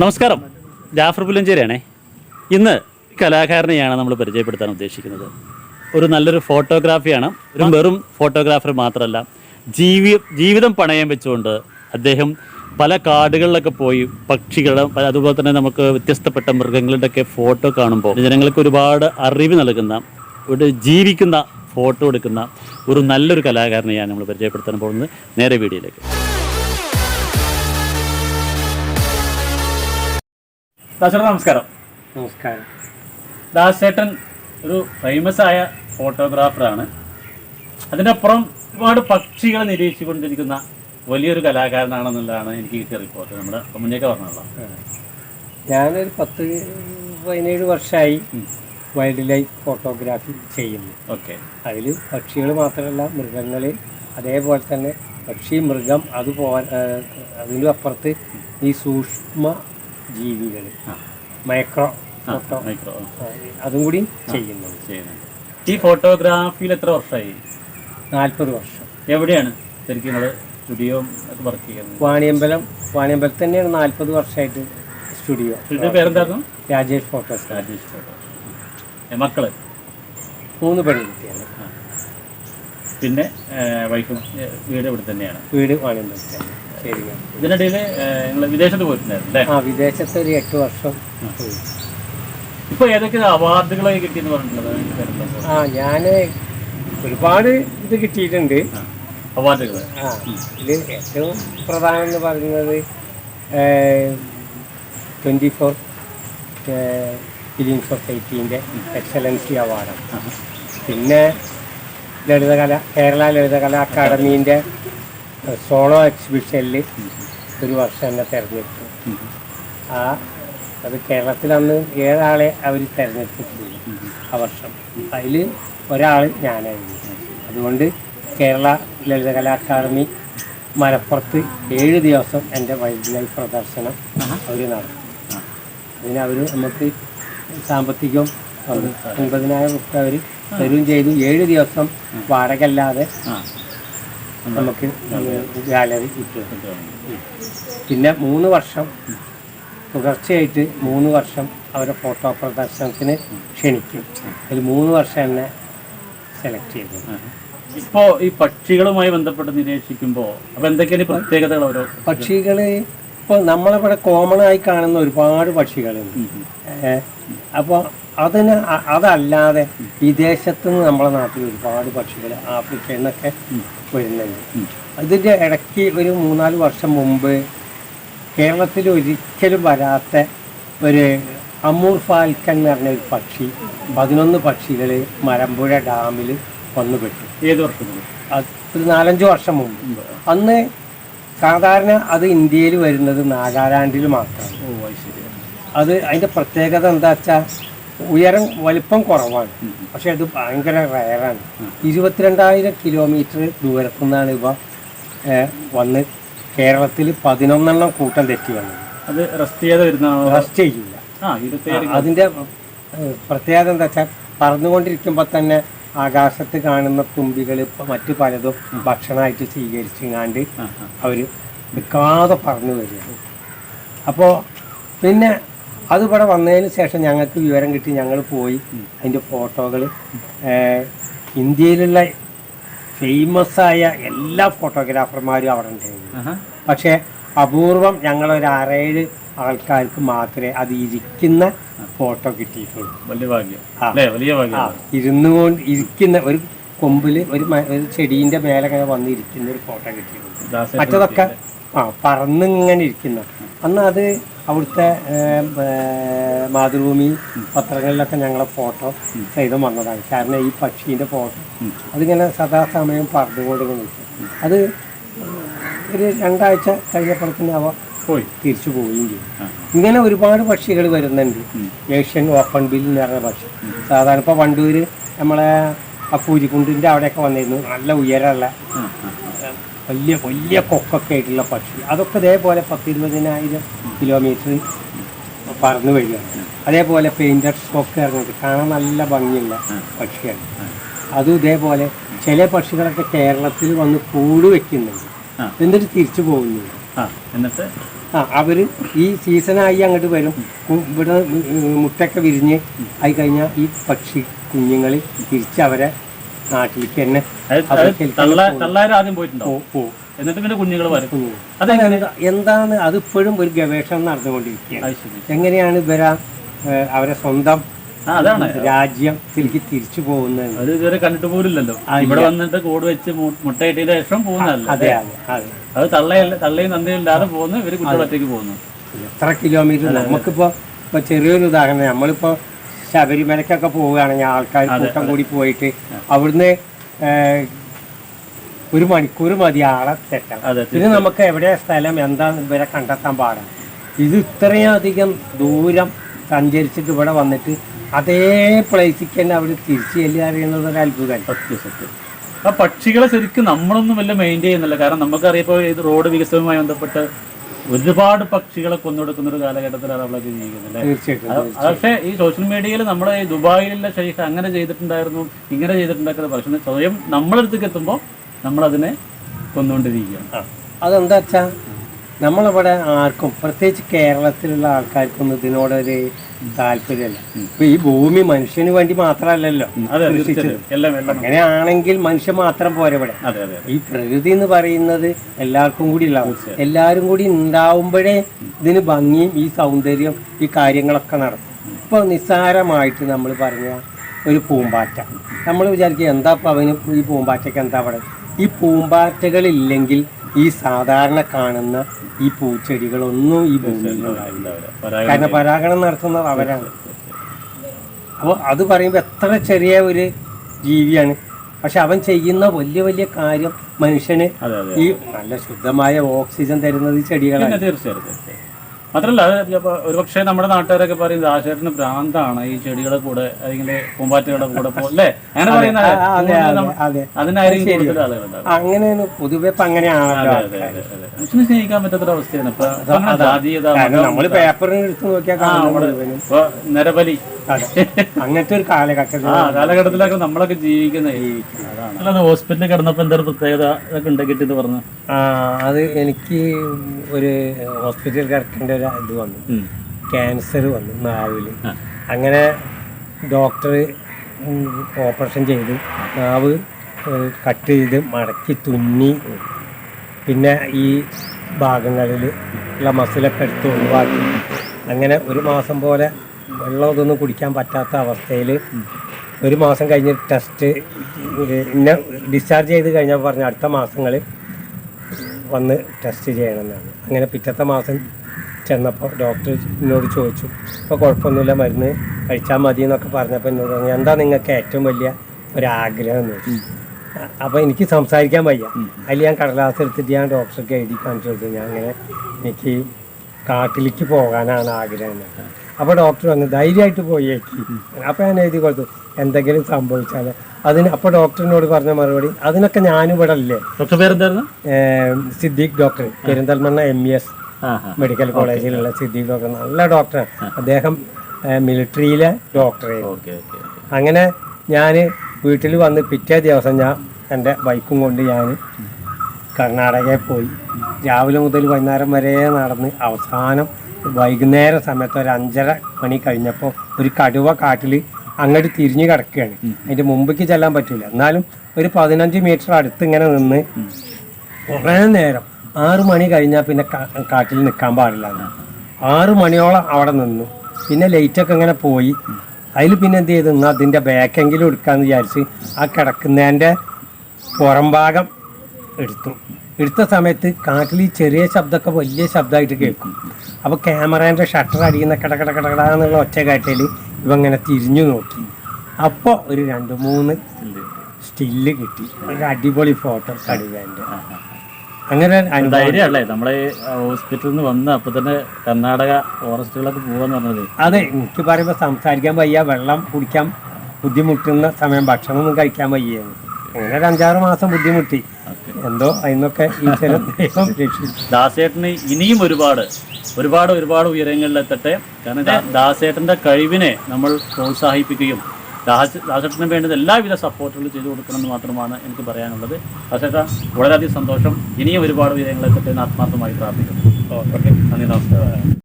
നമസ്കാരം. ജാഫർ പുലഞ്ചേരിയാണേ ഇന്ന് കലാകാരനെയാണ് നമ്മൾ പരിചയപ്പെടുത്താൻ ഉദ്ദേശിക്കുന്നത്. ഒരു നല്ലൊരു ഫോട്ടോഗ്രാഫിയാണ്. ഒരു വെറും ഫോട്ടോഗ്രാഫർ മാത്രമല്ല ജീവി ജീവിതം പണയം വെച്ചുകൊണ്ട് അദ്ദേഹം പല കാടുകളിലൊക്കെ പോയി പക്ഷികളുടെ അതുപോലെ തന്നെ നമുക്ക് വ്യത്യസ്തപ്പെട്ട മൃഗങ്ങളുടെയൊക്കെ ഫോട്ടോ കാണുമ്പോൾ ജനങ്ങൾക്ക് ഒരുപാട് അറിവ് നൽകുന്ന ഒരു ജീവിക്കുന്ന ഫോട്ടോ എടുക്കുന്ന ഒരു നല്ലൊരു കലാകാരനെയാണ് നമ്മൾ പരിചയപ്പെടുത്താൻ പോകുന്നത്. നേരെ വീഡിയോയിലേക്ക്. ദാസേട്ടൻ നമസ്കാരം. നമസ്കാരം. ദാസേട്ടൻ ഒരു ഫേമസ് ആയ ഫോട്ടോഗ്രാഫറാണ് അതിനപ്പുറം ഒരുപാട് പക്ഷികളെ നിരീക്ഷിച്ചുകൊണ്ടിരിക്കുന്ന വലിയൊരു കലാകാരനാണെന്നുള്ളതാണ് എനിക്ക് കിട്ടിയ റിപ്പോർട്ട് നമ്മുടെ മുന്നേക്ക് പറഞ്ഞുള്ള ഞാനൊരു പത്ത് പതിനേഴ് വർഷമായി വൈൽഡ് ലൈഫ് ഫോട്ടോഗ്രാഫി ചെയ്യുന്നു. ഓക്കെ അതിൽ പക്ഷികൾ മാത്രമല്ല മൃഗങ്ങൾ അതേപോലെ തന്നെ പക്ഷി മൃഗം അത് പോകാൻ അതിനും അപ്പുറത്ത് ഈ സൂക്ഷ്മ ജീവികൾ. Micro photo. മൈക്രോ. അതും കൂടി ചെയ്യുന്നുണ്ട്. ചെയ്യുന്നുണ്ട്. ഈ ഫോട്ടോഗ്രാഫിയിൽ എത്ര വർഷമായി? നാൽപ്പത് വർഷം. എവിടെയാണ് ശരിക്കും നമ്മൾ സ്റ്റുഡിയോ ഒക്കെ വർക്ക് ചെയ്യുന്നത്? വാണിയമ്പലം വാണിയമ്പലത്ത് തന്നെയാണ് നാൽപ്പത് വർഷമായിട്ട് സ്റ്റുഡിയോ. സ്റ്റുഡിയോ പേരെന്തായിരുന്നു? രാജേഷ് ഫോട്ടോസ്. രാജേഷ് ഫോട്ടോസ്. മക്കൾ? മൂന്ന് പെൺകുട്ടിയാണ് പിന്നെ വൈഫ് വീട് ഇവിടെ തന്നെയാണ്? വീട് വാണിയമ്പലത്ത് തന്നെ ശരിയാണ് ഇതിനിടയിൽ നിങ്ങൾ വിദേശത്ത് പോയിട്ടുണ്ടായിരുന്നു ആ വിദേശത്ത് ഒരു എട്ട് വർഷം. ഇപ്പൊ ഏതൊക്കെ അവാർഡുകളൊക്കെ കിട്ടിയെന്ന് പറഞ്ഞിട്ടുള്ളത്? ആ ഞാൻ ഒരുപാട് ഇത് കിട്ടിയിട്ടുണ്ട്. അവാർഡുകൾ. ആ ഇതിൽ ഏറ്റവും പ്രധാനം എന്ന് പറയുന്നത് ട്വന്റി ഫോർ ഫിലിം സൊസൈറ്റീന്റെ എക്സലൻസി അവാർഡാണ്. പിന്നെ ലളിതകല കേരള ലളിതകല അക്കാദമീന്റെ സോളോ എക്സിബിഷനിൽ ഒരു വർഷം എന്നെ തിരഞ്ഞെടുത്തു. ആ അത് കേരളത്തിൽ അന്ന് ഏഴാളെ അവർ തിരഞ്ഞെടുത്തിട്ടുണ്ട് ആ വർഷം. അതിൽ ഒരാൾ ഞാനായിരുന്നു. അതുകൊണ്ട് കേരള ലളിതകലാ അക്കാദമി മലപ്പുറത്ത് ഏഴ് ദിവസം എന്റെ വൈൽഡ് ലൈഫ് പ്രദർശനം അവർ നടത്തി. അതിന് അവർ നമുക്ക് സാമ്പത്തികം തന്നു. ഒൻപതിനായിരം റുപ്യ അവർ തരും ചെയ്തു. ഏഴ് ദിവസം വാടകയല്ലാതെ ആ നമുക്ക് ഗാലറി കിട്ടും പിന്നെ മൂന്ന് വർഷം തുടർച്ചയായിട്ട് മൂന്ന് വർഷം അവരെ ഫോട്ടോ പ്രദർശനത്തിന് ക്ഷണിക്കും. അതിൽ മൂന്ന് വർഷം എന്നെ സെലക്ട് ചെയ്തു. ഇപ്പോൾ ഈ പക്ഷികളുമായി ബന്ധപ്പെട്ട് നിരീക്ഷിക്കുമ്പോൾ അപ്പോൾ എന്തൊക്കെയാണ് പ്രത്യേകതകൾ ഓരോ പക്ഷികൾ ഇപ്പോൾ നമ്മളിവിടെ കോമൺ ആയി കാണുന്ന ഒരുപാട് പക്ഷികളുണ്ട്. അപ്പോൾ അതിന് അതല്ലാതെ വിദേശത്ത് നിന്ന് നമ്മളെ നാട്ടിൽ ഒരുപാട് പക്ഷികൾ ആഫ്രിക്കയിൽ നിന്നൊക്കെ വരുന്നുണ്ട്. അതിന്റെ ഇടയ്ക്ക് ഒരു മൂന്നാൽ വർഷം മുമ്പ് കേരളത്തിൽ ഒരിക്കലും വരാത്ത ഒരു അമൂർ ഫാൽക്കൻ എന്ന് പറഞ്ഞ ഒരു പക്ഷി പതിനൊന്ന് പക്ഷികൾ മലമ്പുഴ ഡാമിൽ വന്നു പെട്ടു. ഏത് വർഷം അത് ഒരു നാലഞ്ച് വർഷം മുമ്പ്. അന്ന് സാധാരണ അത് ഇന്ത്യയിൽ വരുന്നത് നാഗാലാൻഡിൽ മാത്രമാണ്. അത് അതിന്റെ പ്രത്യേകത എന്താ വെച്ചാൽ ഉയരം വലിപ്പം കുറവാണ്. പക്ഷെ അത് ഭയങ്കര റയറാണ് ഇരുപത്തിരണ്ടായിരം കിലോമീറ്റർ ദൂരത്തു നിന്നാണ് ഇവ വന്ന് കേരളത്തിൽ പതിനൊന്നെണ്ണം കൂട്ടം തെറ്റി വന്നത്. അത് റെസ്റ്റ് ചെയ്ത് വരുന്നതാണോ? റെസ്റ്റ് ചെയ്യില്ല. അതിന്റെ പ്രത്യേകത എന്താ വെച്ചാൽ പറന്നുകൊണ്ടിരിക്കുമ്പോൾ തന്നെ ആകാശത്ത് കാണുന്ന തുമ്പികൾ മറ്റു പലതും ഭക്ഷണമായിട്ട് സ്വീകരിച്ചിങ്ങാണ്ട്. അവർ നിൽക്കാതെ പറന്നു വരികയാണ്. അപ്പോൾ പിന്നെ അത് ഇവിടെ വന്നതിന് ശേഷം ഞങ്ങൾക്ക് വിവരം കിട്ടി ഞങ്ങൾ പോയി. അതിന്റെ ഫോട്ടോകൾ ഇന്ത്യയിലുള്ള ഫേമസ് ആയ എല്ലാ ഫോട്ടോഗ്രാഫർമാരും അവിടെ ഉണ്ടായിരുന്നു. പക്ഷെ അപൂർവം ഞങ്ങളൊരു ആറേഴ് ആൾക്കാർക്ക് മാത്രമേ അത് ഇരിക്കുന്ന ഫോട്ടോ കിട്ടിയിട്ടുള്ളൂ. വലിയ ഭാഗ്യം. ഇരിക്കുന്ന ഒരു കൊമ്പിൽ ഒരു ഒരു ചെടീന്റെ മേലെ ഇങ്ങനെ വന്നിരിക്കുന്ന ഒരു ഫോട്ടോ കിട്ടിയിട്ടുണ്ട് ദാസേട്ടൻ മറ്റതൊക്കെ ആ പറന്നിങ്ങനെ ഇരിക്കുന്ന. അന്ന് അത് അവിടുത്തെ മാതൃഭൂമി പത്രങ്ങളിലൊക്കെ ഞങ്ങളെ ഫോട്ടോ സഹിതം വന്നതാണ്. കാരണം ഈ പക്ഷീന്റെ ഫോട്ടോ. അതിങ്ങനെ സദാസമയം ഇങ്ങനെ നിൽക്കും. അത് ഒരു രണ്ടാഴ്ച കഴിഞ്ഞപ്പോഴത്തേന് അവ പോയി. തിരിച്ചു പോവുകയും ചെയ്യും ഇങ്ങനെ ഒരുപാട് പക്ഷികൾ വരുന്നുണ്ട്. ഏഷ്യൻ ഓപ്പൺ ബിൽ എന്ന് പറഞ്ഞ പക്ഷി. സാധാരണ ഇപ്പോൾ വണ്ടൂര് നമ്മളെ ആ കൂരിക്കുണ്ടിന്റെ അവിടെയൊക്കെ വന്നിരുന്നു. നല്ല ഉയരമുള്ള. വലിയ വലിയ കൊക്കൊക്കെ ആയിട്ടുള്ള പക്ഷി. അതൊക്കെ ഇതേപോലെ പത്തിരുപതിനായിരം കിലോമീറ്റർ പറന്നു വരികയാണ് അതേപോലെ പെയിന്റർ സ്റ്റോക്ക് ഇറങ്ങിയിട്ട് കാണാൻ നല്ല ഭംഗിയുള്ള പക്ഷിയാണ്. അതും ഇതേപോലെ ചില പക്ഷികളൊക്കെ കേരളത്തിൽ വന്ന് കൂട് വെക്കുന്നുണ്ട്. എന്നിട്ട് തിരിച്ചു പോകുന്നുണ്ട് ആ എന്നിട്ട്? ആ അവർ ഈ സീസണായി അങ്ങോട്ട് വരും. ഇവിടെ മുട്ടൊക്കെ മുട്ടയൊക്കെ വിരിഞ്ഞ് ആയി കഴിഞ്ഞാൽ ഈ പക്ഷി കുഞ്ഞുങ്ങൾ തിരിച്ച് അവരെ നാട്ടിലേക്ക് തന്നെ തള്ളാരും ആദ്യം പോയിട്ടുണ്ടോ? എന്നിട്ട് പിന്നെ കുഞ്ഞുങ്ങൾ വരും. അതെങ്ങനെ? എന്താണ്? അതിപ്പോഴും ഒരു ഗവേഷണം നടന്നുകൊണ്ടിരിക്കുകയാണ്. എങ്ങനെയാണ് ഇവരാ അവരെ സ്വന്തം അതാണ്. രാജ്യത്തിലേക്ക് തിരിച്ചു പോകുന്നത്? അത് ഇതുവരെ കണ്ടിട്ട് പോലില്ലല്ലോ. ഇവിടെ വന്നിട്ട് കൂട് വെച്ച് മുട്ടയിട്ടതിന് ശേഷം പോകുന്നതല്ല? അതെ അതെ അതെ. അത് തള്ളയല്ല തള്ളയും നന്ദിയില്ലാതെ പോകുന്നു. ഇവർ കുട്ടികളത്തേക്ക് പോകുന്നു. എത്ര കിലോമീറ്റർ? നമുക്കിപ്പോ ഇപ്പൊ ചെറിയൊരു ഉദാഹരണം. നമ്മളിപ്പോ ശബരിമലക്കൊക്കെ പോവുകയാണെങ്കിൽ ആൾക്കാർ കൂട്ടം കൂടി പോയിട്ട് അവിടുന്ന് ഒരു മണിക്കൂർ മതി ആളെ തെറ്റണം ഇത് നമുക്ക് എവിടെ സ്ഥലം എന്താ ഇവരെ കണ്ടെത്താൻ പാടാണ്. ഇത് ഇത്രയും അധികം ദൂരം സഞ്ചരിച്ചിട്ട് ഇവിടെ വന്നിട്ട് അതേ പ്ലേസിക്ക് തന്നെ അവർ തിരിച്ചു ചെല്ലുക അറിയുന്നത് ഒരു അത്ഭുതമല്ല സത്യം സത്യം. ആ പക്ഷികളെ ശരിക്കും നമ്മളൊന്നും വല്ല മെയിന്റെയിൻ ചെയ്യുന്നില്ല. കാരണം നമുക്കറിയപ്പോൾ ഇത് റോഡ് വികസനവുമായി ബന്ധപ്പെട്ട് ഒരുപാട് പക്ഷികളെ കൊന്നെടുക്കുന്ന ഒരു കാലഘട്ടത്തിലാണ് നമ്മളൊക്കെ ജീവിക്കുന്നത് പക്ഷേ ഈ സോഷ്യൽ മീഡിയയിൽ നമ്മുടെ ഈ ദുബായിലുള്ള ഷെയ്ഖ് അങ്ങനെ ചെയ്തിട്ടുണ്ടായിരുന്നു ഇങ്ങനെ ചെയ്തിട്ടുണ്ടാക്കുന്ന പക്ഷെ സ്വയം നമ്മളെടുത്തേക്ക് എത്തുമ്പോൾ നമ്മളതിനെ കൊന്നുകൊണ്ടിരിക്കുകയാണ്. അതെന്താ നമ്മളിവിടെ ആർക്കും പ്രത്യേകിച്ച് കേരളത്തിലുള്ള ആൾക്കാർക്കൊന്നും ഇതിനോടൊരു താല്പര്യമല്ല. ഇപ്പൊ ഈ ഭൂമി മനുഷ്യന് വേണ്ടി മാത്രമല്ലല്ലോ അങ്ങനെയാണെങ്കിൽ മനുഷ്യൻ മാത്രം പോരെ ഇവിടെ. ഈ പ്രകൃതി എന്ന് പറയുന്നത് എല്ലാവർക്കും കൂടി ഉണ്ടാവും എല്ലാവരും കൂടി ഉണ്ടാവുമ്പോഴേ ഇതിന് ഭംഗിയും ഈ സൗന്ദര്യം ഈ കാര്യങ്ങളൊക്കെ നടക്കും. ഇപ്പൊ നിസ്സാരമായിട്ട് നമ്മൾ പറഞ്ഞ ഒരു പൂമ്പാറ്റ. നമ്മൾ വിചാരിക്കുക എന്താ ഇപ്പം അവന് ഈ പൂമ്പാറ്റയ്ക്ക് എന്താ പറയുക ഈ പൂമ്പാറ്റകളില്ലെങ്കിൽ ഈ സാധാരണ കാണുന്ന ഈ പൂച്ചെടികളൊന്നും ഈ ഭൂമിയിലുണ്ടാവില്ല കാരണം പരാഗണം നടത്തുന്നത് അവരാണ്. അപ്പോൾ അത് പറയുമ്പോൾ എത്ര ചെറിയ ഒരു ജീവിയാണ്. പക്ഷെ അവൻ ചെയ്യുന്ന വലിയ വലിയ കാര്യം മനുഷ്യന് ഈ നല്ല ശുദ്ധമായ ഓക്സിജൻ തരുന്നത് ഈ ചെടികളാണ്. പിന്നെ തീർച്ചയായും തീർച്ചയായും മാത്രമല്ല അത് ഒരുപക്ഷെ നമ്മുടെ നാട്ടുകാരൊക്കെ പറയുന്നത് ദാശേട്ടന് ഭ്രാന്താണ് ഈ ചെടികളെ കൂടെ അല്ലെങ്കിൽ പൂമ്പാറ്റകളുടെ കൂടെ അല്ലേ? അങ്ങനെ പറയുന്ന അതിനായിരിക്കും കൂടുതൽ ആളുകളുണ്ടാവും അങ്ങനെയാണ് പൊതുവെ ഇപ്പൊ അങ്ങനെയാണല്ലോ മനുഷ്യനെ സ്നേഹിക്കാൻ പറ്റാത്തൊരു അവസ്ഥയാണ്. ഇപ്പൊ ജാതീയത നമ്മൾ പേപ്പറിന് എടുത്ത് നോക്കിയാൽ കാണുന്നത് മുഴുവനും. നരബലി അങ്ങനത്തെ ഒരു കാലഘട്ടത്തിൽ ആ കാലഘട്ടത്തിലൊക്കെ നമ്മളൊക്കെ ജീവിക്കുന്ന അല്ലാതെ ഹോസ്പിറ്റലിൽ കിടന്നപ്പോൾ എന്തൊരു പ്രത്യേകത ഇതൊക്കെ ഉണ്ടാക്കിയിട്ട് ഇത് പറഞ്ഞു. ആ അത് എനിക്ക് ഒരു ഹോസ്പിറ്റലിൽ കിടക്കേണ്ട ഒരു ഇത് വന്നു. ക്യാൻസർ വന്നു നാവിൽ അങ്ങനെ ഡോക്ടർ ഓപ്പറേഷൻ ചെയ്തു. നാവ് ഏഹ്, കട്ട് ചെയ്ത് മടക്കി തുന്നി. പിന്നെ ഈ ഭാഗങ്ങളിൽ ഉള്ള മസിലൊക്കെ എടുത്ത് ഒഴിവാക്കി. അങ്ങനെ ഒരു മാസം പോലെ വെള്ളം ഇതൊന്നും കുടിക്കാൻ പറ്റാത്ത അവസ്ഥയിൽ ഒരു മാസം കഴിഞ്ഞ് ടെസ്റ്റ് പിന്നെ ഡിസ്ചാർജ് ചെയ്ത് കഴിഞ്ഞാൽ പറഞ്ഞു അടുത്ത മാസങ്ങളിൽ വന്ന് ടെസ്റ്റ് ചെയ്യണമെന്നാണ്. അങ്ങനെ പിറ്റത്തെ മാസം ചെന്നപ്പോൾ ഡോക്ടർ എന്നോട് ചോദിച്ചു ഇപ്പോൾ കുഴപ്പമൊന്നുമില്ല മരുന്ന് കഴിച്ചാൽ മതി എന്നൊക്കെ പറഞ്ഞപ്പോൾ എന്നോട് പറഞ്ഞു എന്താ നിങ്ങൾക്ക് ഏറ്റവും വലിയ ഒരാഗ്രഹം? എന്ന് ചോദിച്ചു. അപ്പോൾ എനിക്ക് സംസാരിക്കാൻ വയ്യ. അതിൽ ഞാൻ കടലാസ് എടുത്തിട്ട് ഞാൻ ഡോക്ടർക്ക് എഴുതി കാണിച്ചു കൊടുത്തു. ഞാൻ അങ്ങനെ എനിക്ക് കാട്ടിലേക്ക് പോകാനാണ് ആഗ്രഹം എന്ന്. അപ്പോൾ ഡോക്ടർ വന്ന് ധൈര്യമായിട്ട് പോയേക്ക് അപ്പോൾ ഞാൻ എഴുതി കൊടുത്തു. എന്തെങ്കിലും സംഭവിച്ചാൽ അതിന് അപ്പോൾ ഡോക്ടറിനോട് പറഞ്ഞ മറുപടി അതിനൊക്കെ ഞാനിവിടെ അല്ലേ? Siddique doctor Perinthalmanna M E S medical കോളേജിലുള്ള Siddique doctor നല്ല ഡോക്ടറാണ് അദ്ദേഹം മിലിറ്ററിയിലെ ഡോക്ടറെ അങ്ങനെ ഞാൻ വീട്ടിൽ വന്ന് പിറ്റേ ദിവസം ഞാൻ എന്റെ ബൈക്കും കൊണ്ട് ഞാൻ കർണാടകയിൽ പോയി. രാവിലെ മുതൽ വൈകുന്നേരം വരെ നടന്ന് അവസാനം വൈകുന്നേര സമയത്ത് ഒരു അഞ്ചര മണി കഴിഞ്ഞപ്പോൾ ഒരു കടുവ കാട്ടിൽ അങ്ങോട്ട് തിരിഞ്ഞു കിടക്കുകയാണ് അതിന്റെ മുമ്പേക്ക് ചെല്ലാൻ പറ്റില്ല എന്നാലും ഒരു പതിനഞ്ച് മീറ്റർ അടുത്ത് ഇങ്ങനെ നിന്ന് കുറേ നേരം ആറു മണി കഴിഞ്ഞാൽ പിന്നെ കാട്ടിൽ നിൽക്കാൻ പാടില്ല. ആറു മണിയോളം അവിടെ നിന്നു. പിന്നെ ലൈറ്റൊക്കെ ഇങ്ങനെ പോയി. അതിൽ പിന്നെ എന്ത് ചെയ്തു എന്നാൽ അതിന്റെ ബാക്കെങ്കിലും എടുക്കാമെന്ന് വിചാരിച്ച് ആ കിടക്കുന്നതിന്റെ പുറംഭാഗം എടുത്തു. എടുത്ത സമയത്ത് കാട്ടിൽ ചെറിയ ശബ്ദമൊക്കെ വലിയ ശബ്ദമായിട്ട് കേൾക്കും. അപ്പോൾ ക്യാമറേന്റെ ഷട്ടർ അടിക്കുന്ന കട കട കട കട എന്നുള്ള ഒച്ച കാട്ടിൽ ഇവ ഇങ്ങനെ തിരിഞ്ഞു നോക്കി. അപ്പോൾ ഒരു രണ്ട് മൂന്ന് സ്റ്റില്ല് കിട്ടി. ഒരു അടിപൊളി ഫോട്ടോ കടുവേന്റെ. അങ്ങനെ ധൈര്യമല്ലേ നമ്മളെ ഹോസ്പിറ്റലിൽ നിന്ന് വന്ന് അപ്പൊ തന്നെ കർണാടക ഫോറസ്റ്റുകളൊക്കെ പോവാന്ന് പറഞ്ഞത്. അതെ എനിക്ക് പറയുമ്പോൾ സംസാരിക്കാൻ വയ്യ. വെള്ളം കുടിക്കാൻ ബുദ്ധിമുട്ടുന്ന സമയം ഭക്ഷണമൊന്നും കഴിക്കാൻ വയ്യായിരുന്നു അങ്ങനെ ഒരു അഞ്ചാറ് മാസം ബുദ്ധിമുട്ടി. എന്തോ അതിന്നൊക്കെ ഈശ്വരൻ ദൈവം. രക്ഷിച്ചു. ദാസേട്ടന് ഇനിയും ഒരുപാട് ഒരുപാട് ഒരുപാട് ഉയരങ്ങളിലെത്തട്ടെ. കാരണം ദാസേട്ടന്റെ ദാസേട്ടന്റെ കഴിവിനെ നമ്മൾ പ്രോത്സാഹിപ്പിക്കുകയും ദാസ് ദാസേട്ടന് വേണ്ടത് എല്ലാവിധ സപ്പോർട്ടുകളും ചെയ്തു കൊടുക്കണമെന്ന് മാത്രമാണ് എനിക്ക് പറയാനുള്ളത്. ദാസേട്ട വളരെയധികം സന്തോഷം. ഇനിയും ഒരുപാട് ഉയരങ്ങളെത്തട്ടെ എന്ന് ആത്മാർത്ഥമായി പ്രാർത്ഥിക്കുന്നു. ഓക്കെ. നന്ദി നമസ്കാരം.